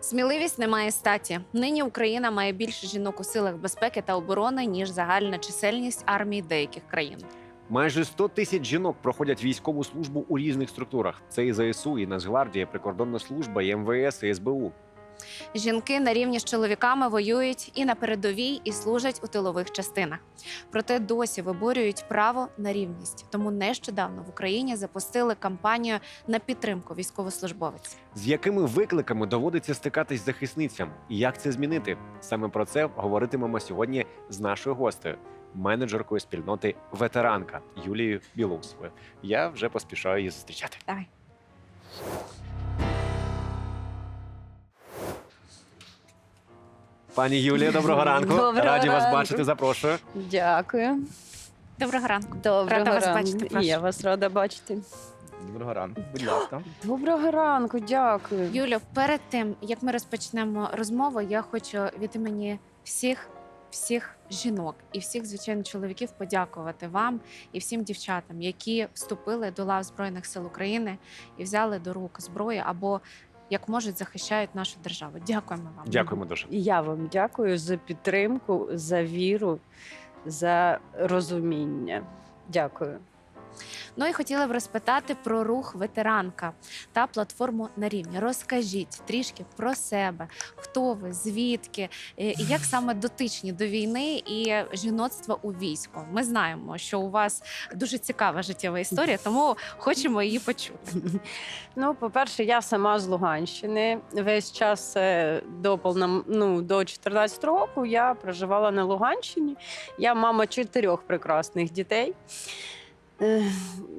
Сміливість не має статі. Нині Україна має більше жінок у силах безпеки та оборони ніж загальна чисельність армії деяких країн. Майже 100 тисяч жінок проходять військову службу у різних структурах. Це і ЗСУ, і Нацгвардія, прикордонна служба, і МВС, і СБУ. Жінки на рівні з чоловіками воюють і на передовій, і служать у тилових частинах. Проте досі виборюють право на рівність. Тому нещодавно в Україні запустили кампанію на підтримку військовослужбовець. З якими викликами доводиться стикатись захисницям, і як це змінити? Саме про це говоритимемо сьогодні з нашою гостею, менеджеркою спільноти ветеранка Юлією Білоусовою. Я вже поспішаю її зустрічати. Давай. Пані Юлія, доброго ранку. Доброго Раді вас ранку. бачити. Запрошую. Дякую. Доброго ранку. Доброго Рада вас ранку. бачити, прошу. я вас рада бачити. Доброго ранку, будь ласка. Доброго ранку, дякую. Юлю, перед тим як ми розпочнемо розмову, я хочу від імені всіх. Всіх жінок і всіх, звичайно, чоловіків подякувати вам і всім дівчатам, які вступили до лав Збройних сил України і взяли до рук зброю або як можуть захищають нашу державу. Дякуємо вам. Дякуємо дуже. І я вам дякую за підтримку, за віру, за розуміння. Дякую. Ну і хотіла б розпитати про рух ветеранка та платформу на рівні. Розкажіть трішки про себе, хто ви, звідки, і як саме дотичні до війни і жіноцтва у війську. Ми знаємо, що у вас дуже цікава життєва історія, тому хочемо її почути. Ну, по-перше, я сама з Луганщини. Весь час е, до повном, ну, до 14 року я проживала на Луганщині. Я мама чотирьох прекрасних дітей.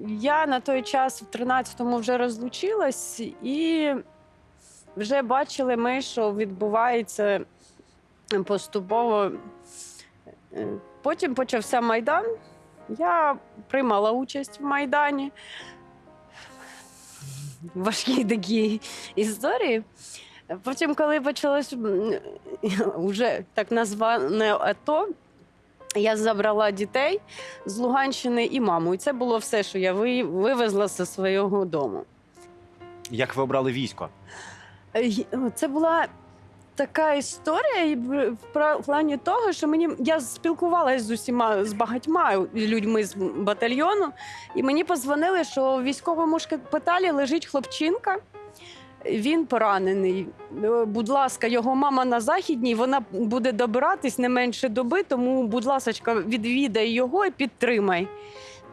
Я на той час в 13-му вже розлучилась, і вже бачили ми, що відбувається поступово. Е, Потім почався Майдан. Я приймала участь в Майдані важкі такі історії. Потім, коли почалось вже так назване АТО, я забрала дітей з Луганщини і маму. І це було все, що я вивезла зі свого дому. Як ви обрали військо? Е, Це була така історія в в плані того, що мені я спілкувалася з усіма з багатьма людьми з батальйону, і мені позвонили, що в військовому шпиталі лежить хлопчинка. Він поранений. Е, Будь ласка, його мама на західній, вона буде добиратись не менше доби, тому, будь ласка, відвідай його і підтримай.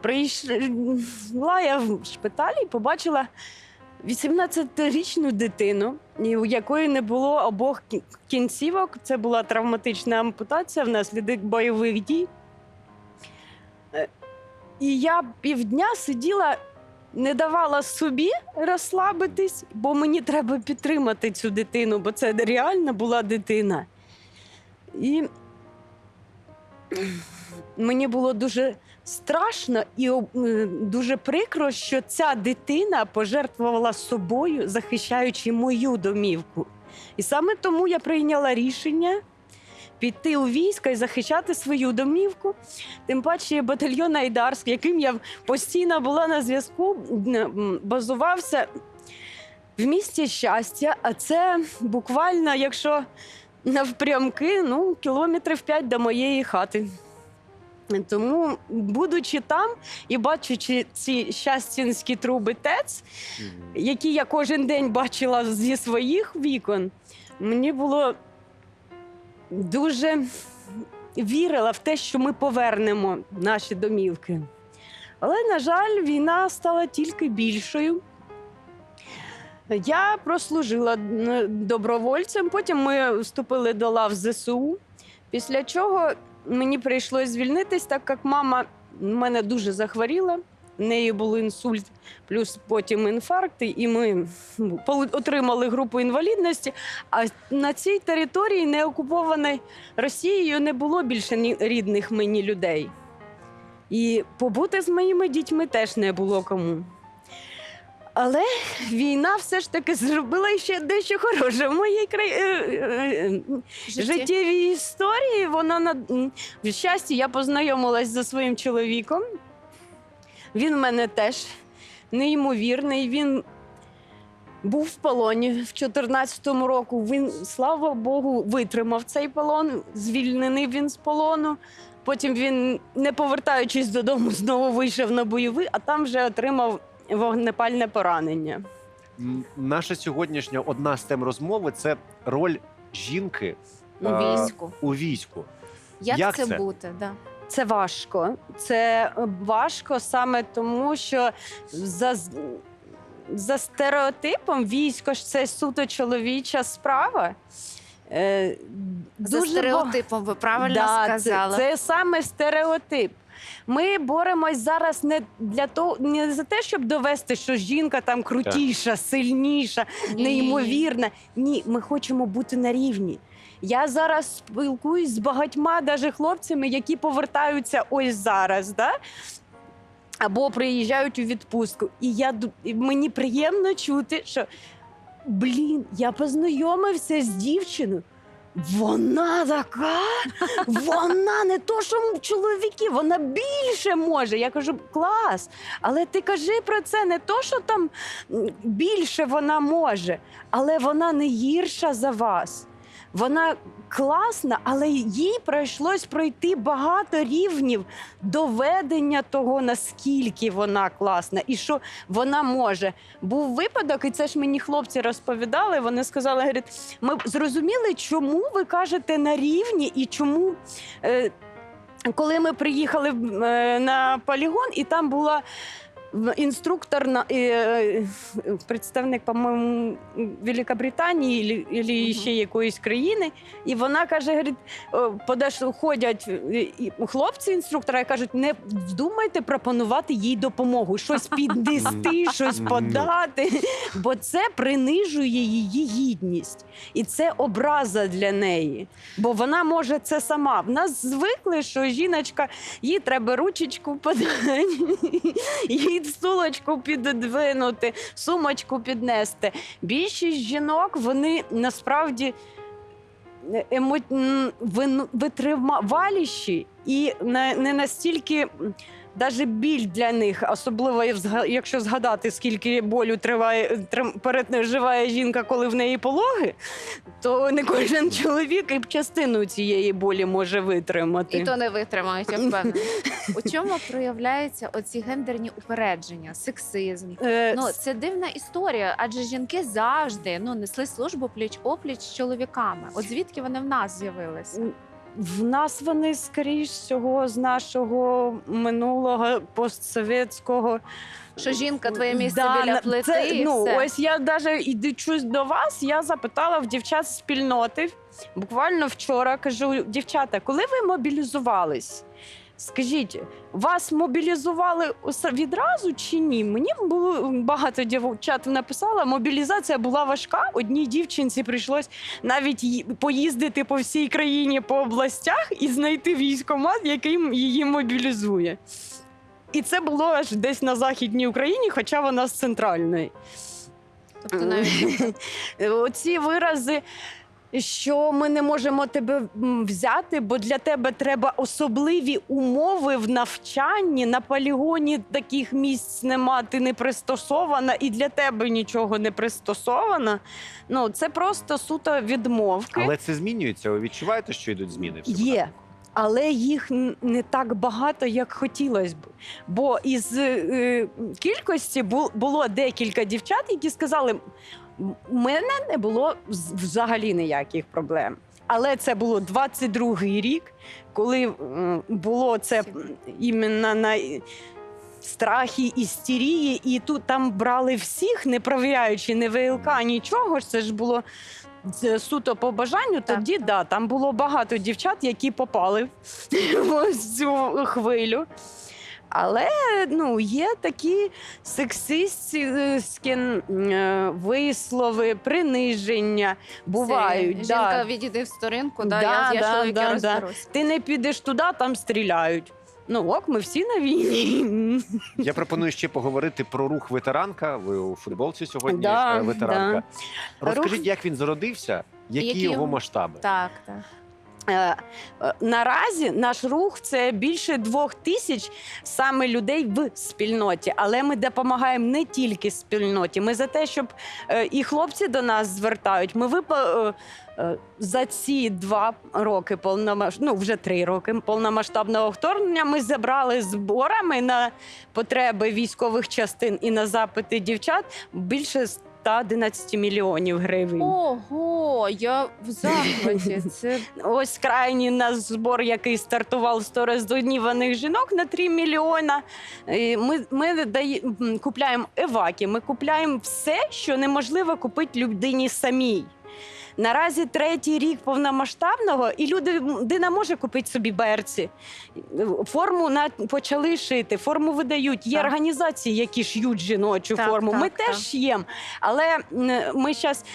Прийшла я в шпиталі і побачила 18-річну дитину, у якої не було обох кінцівок. Це була травматична ампутація внаслідок бойових дій. Е, І я півдня сиділа, не давала собі розслабитись, бо мені треба підтримати цю дитину, бо це реально була дитина. І мені було дуже страшно і е, дуже прикро, що ця дитина пожертвувала собою, захищаючи мою домівку. І саме тому я прийняла рішення піти у військо і захищати свою домівку. Тим паче батальйон Айдарськ, яким я постійно була на зв'язку, базувався в місті щастя. А це буквально, якщо навпрямки, ну, кілометрів 5 до моєї хати. Тому, будучи там і бачачи ці щастінські труби ТЕЦ, які я кожен день бачила зі своїх вікон, мені було дуже вірила в те, що ми повернемо наші домівки. Але, на жаль, війна стала тільки більшою. Я прослужила добровольцем, потім ми вступили до лав ЗСУ, після чого мені прийшлось звільнитись, так як мама мене дуже захворіла. В неї був інсульт, плюс потім інфаркти, і ми ну, отримали групу інвалідності. А на цій території, не окупованій Росією, не було більше рідних мені людей. І побути з моїми дітьми теж не було кому. Але війна все ж таки зробила ще дещо хороше в моїй краї... е, е, е, життєвій історії. Вона на щасті я познайомилась зі своїм чоловіком. Він в мене теж неймовірний. Він був в полоні в 14-му року. Він, слава Богу, витримав цей полон. Звільнений він з полону. Потім він, не повертаючись додому, знову вийшов на бойовий, а там вже отримав вогнепальне поранення. Наша сьогоднішня одна з тем розмови це роль жінки У е, війську. у війську. Як, як це, це? бути? Да. Це важко. Це е, важко саме тому, що за, за стереотипом військо ж це суто чоловіча справа. Е, За стереотипом, ви правильно Да, сказали. Це, це саме стереотип. Ми боремось зараз не для того, не за те, щоб довести, що жінка там крутіша, сильніша, неймовірна. Ні, ми хочемо бути на рівні. Я зараз спілкуюсь з багатьма даже хлопцями, які повертаються ось зараз, да? або приїжджають у відпустку. І я і мені приємно чути, що блін, я познайомився з дівчиною. Вона така, вона не то, що чоловіки, вона більше може. Я кажу, клас. Але ти кажи про це не то, що там більше вона може, але вона не гірша за вас. Вона класна, але їй прийшлось пройти багато рівнів доведення того, наскільки вона класна і що вона може. Був випадок, і це ж мені хлопці розповідали. Вони сказали: говорять, ми зрозуміли, чому ви кажете на рівні і чому. Е, коли ми приїхали е, на полігон, і там була інструктор на е, е, представник, по-моєму, Великобританії або Мгм. ще якоїсь країни, і вона каже: говорить, подаш, ходять е, хлопці інструктора і кажуть, не вздумайте пропонувати їй допомогу, щось піднести, щось подати, бо це принижує її гідність. І це образа для неї. Бо вона може це сама. В нас звикли, що жіночка, їй треба ручечку подати, їй стулочку піддвинути, сумочку піднести. Більшість жінок вони насправді емо... м, витриваліші і не настільки. Навіть біль для них, особливо якщо згадати, скільки болю триває переживає жінка, коли в неї пологи, то не кожен чоловік і частину цієї болі може витримати. І то не витримають, я впевнена. У чому проявляються оці гендерні упередження, сексизм? Е, Ну це дивна історія, адже жінки завжди ну несли службу пліч опліч з чоловіками. От звідки вони в нас з'явилися? В нас вони, скоріш всього, з нашого минулого постсовєтського. Що жінка твоє місце Да, біля плити? Це, і ну, все. ось я навіть ідучусь до вас, я запитала в дівчат з спільноти. Буквально вчора кажу: дівчата, коли ви мобілізувались? Скажіть, вас мобілізували відразу чи ні? Мені було багато дівчат написала. Мобілізація була важка. Одній дівчинці прийшлось навіть поїздити по всій країні по областях і знайти військомат, який її мобілізує. І це було аж десь на західній Україні, хоча вона з центральної. Тобто навіть Оці вирази, що ми не можемо тебе взяти, бо для тебе треба особливі умови в навчанні. На полігоні таких місць нема, ти не пристосована, і для тебе нічого не пристосовано. Ну, це просто суто відмовки. Але це змінюється. Ви відчуваєте, що йдуть зміни? в цьому Є. напрямку? Але їх не так багато, як хотілося б. Бо із е, кількості бу- було декілька дівчат, які сказали: «М- у мене не було взагалі ніяких проблем. Але це було 22-й рік, коли було це іменно на страхі істерії, і тут там брали всіх, не провіряючи ні ВЛК, нічого. Це ж було суто по бажанню. Так, Тоді так. да, там було багато дівчат, які попали в цю хвилю. Але ну, є такі сексистські е, вислови, приниження бувають. Це, да. Жінка відійди в сторінку, да, Да, я, я да, чоловіка да, да. Ти не підеш туди, там стріляють. Ну ок, ми всі на війні. Я пропоную ще поговорити про рух ветеранка. Ви у футболці сьогодні Да, е, ветеранка. да. Розкажіть, Рух- як він зародився, які, Які його його- масштаби? Так, так. Е, е, Наразі наш рух це більше двох тисяч саме людей в спільноті, але ми допомагаємо не тільки спільноті. Ми за те, щоб е, і хлопці до нас звертають. Ми е, за ці два роки повномаш... ну вже три роки повномасштабного вторгнення. Ми забрали зборами на потреби військових частин і на запити дівчат більше 111 мільйонів гривень. Ого, я в захваті. Це Ось крайній наш збор, який стартував 100 роздоніваних жінок на 3 мільйона. Ми, ми дає, м, купляємо еваки, ми купляємо все, що неможливо купити людині самій. Наразі третій рік повномасштабного, і люди- людина може купити собі берці. Форму на, почали шити, форму видають. Є Так. організації, які ш'ють жіночу Так, форму. ми так, теж так. ш'ємо. Але ми зараз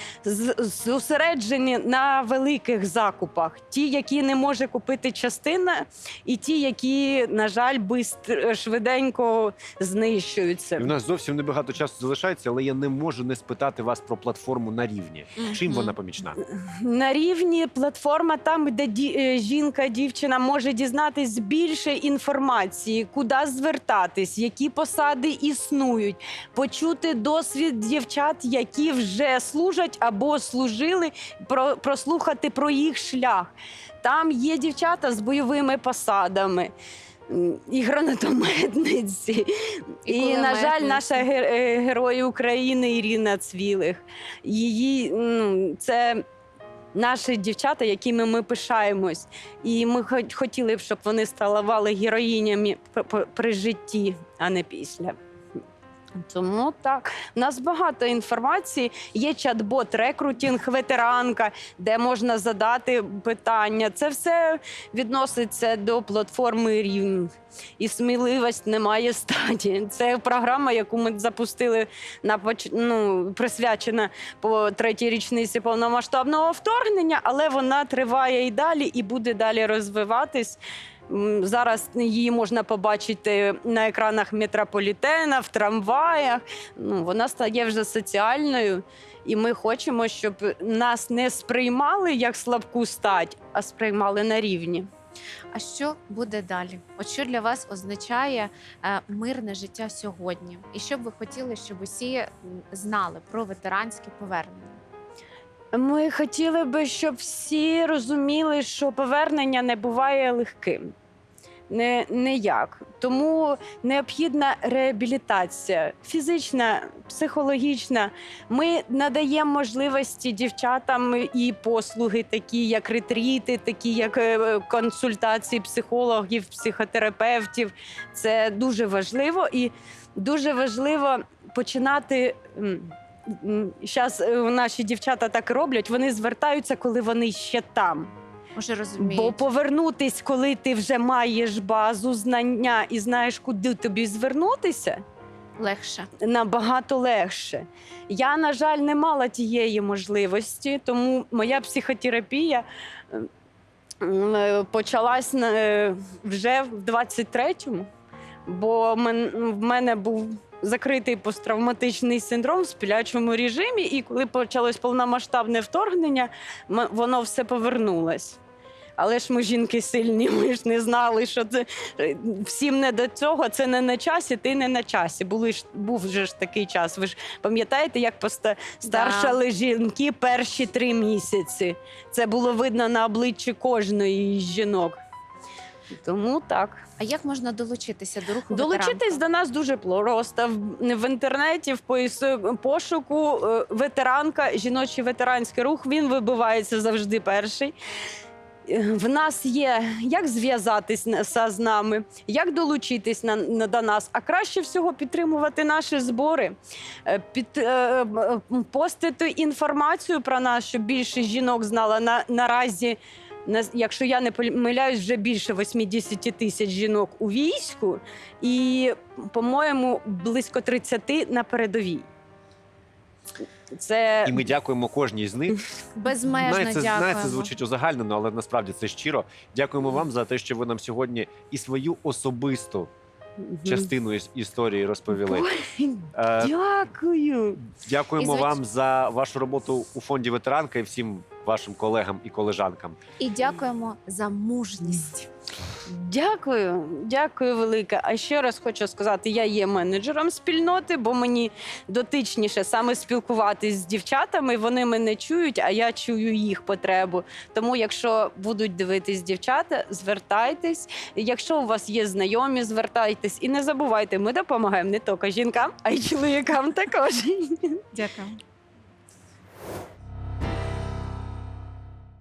зосереджені на великих закупах. Ті, які не може купити частина, і ті, які, на жаль, бистр, швиденько знищуються. І в нас зовсім небагато часу залишається, але я не можу не спитати вас про платформу на рівні. Чим вона помічна? На рівні платформа, там, де ді, е, жінка, дівчина може дізнатись більше інформації, куди звертатись, які посади існують, почути досвід дівчат, які вже служать або служили, про, прослухати про їх шлях. Там є дівчата з бойовими посадами. І гранатометниці, І і, на жаль, наша ге- е, герой України Ірина Цвілих. Її ну, це наші дівчата, якими ми пишаємось. І ми хотіли б, щоб вони ставали героїнями при житті, а не після. Тому так, у нас багато інформації. Є чат-бот, рекрутінг, ветеранка, де можна задати питання. Це все відноситься до платформи рівень. І сміливість немає статі. Це програма, яку ми запустили на поч... ну, присвячена по третій річниці повномасштабного вторгнення, але вона триває і далі, і буде далі розвиватись. Зараз її можна побачити на екранах метрополітена, в трамваях. Ну, вона стає вже соціальною, і ми хочемо, щоб нас не сприймали як слабку стать, а сприймали на рівні. А що буде далі? От що для вас означає е, мирне життя сьогодні? І що б ви хотіли, щоб усі знали про ветеранське повернення? Ми хотіли би, щоб всі розуміли, що повернення не буває легким. Не, ніяк. Тому необхідна реабілітація фізична, психологічна. Ми надаємо можливості дівчатам і послуги, такі як ретріти, такі як е, консультації психологів, психотерапевтів. Це дуже важливо і дуже важливо починати. Зараз наші дівчата так роблять. Вони звертаються, коли вони ще там. Може? Бо повернутись, коли ти вже маєш базу знання і знаєш, куди тобі звернутися, легше. набагато легше. Я, на жаль, не мала тієї можливості, тому моя психотерапія е, е, почалась е, вже в 23-му, бо в мене був. Закритий посттравматичний синдром в сплячому режимі, і коли почалось повномасштабне вторгнення, воно все повернулось. Але ж ми жінки сильні, ми ж не знали, що це е, всім не до цього, це не на часі, ти не на часі. Були ж був вже ж такий час. Ви ж пам'ятаєте, як поста старшали жінки перші три місяці. Це було видно на обличчі кожної жінок. Тому так. А як можна долучитися до руху Долучитись до нас дуже просто. В, в інтернеті, в пошуку е, ветеранка, жіночий ветеранський рух, він вибивається завжди перший. Е, В нас є як зв'язатися з нами, як долучитись на, на- до нас, а краще всього підтримувати наші збори, е, під, е, постити інформацію про нас, щоб більше жінок знало. На, наразі, на- якщо я не помиляюсь, вже більше 80 тисяч жінок у війську, і, по-моєму, близько 30 на передовій. Це І ми дякуємо кожній з них. Безмежно Знаєте, це, дякуємо. знаєте, це звучить узагальнено, але насправді це щиро. Дякуємо вам за те, що ви нам сьогодні і свою особисту частину історії розповіли. Ой, Е, Дякую. Дякуємо І, звич- вам за вашу роботу у фонді ветеранка і всім вашим колегам і колежанкам. І дякуємо за мужність. Дякую, дякую велике. А ще раз хочу сказати, я є менеджером спільноти, бо мені дотичніше саме спілкуватись з дівчатами. Вони мене чують, а я чую їх потребу. Тому, якщо будуть дивитись дівчата, звертайтесь. Якщо у вас є знайомі, звертайтесь і не забувайте, ми допомагаємо не тільки жінкам, а й чоловікам також. Дякую.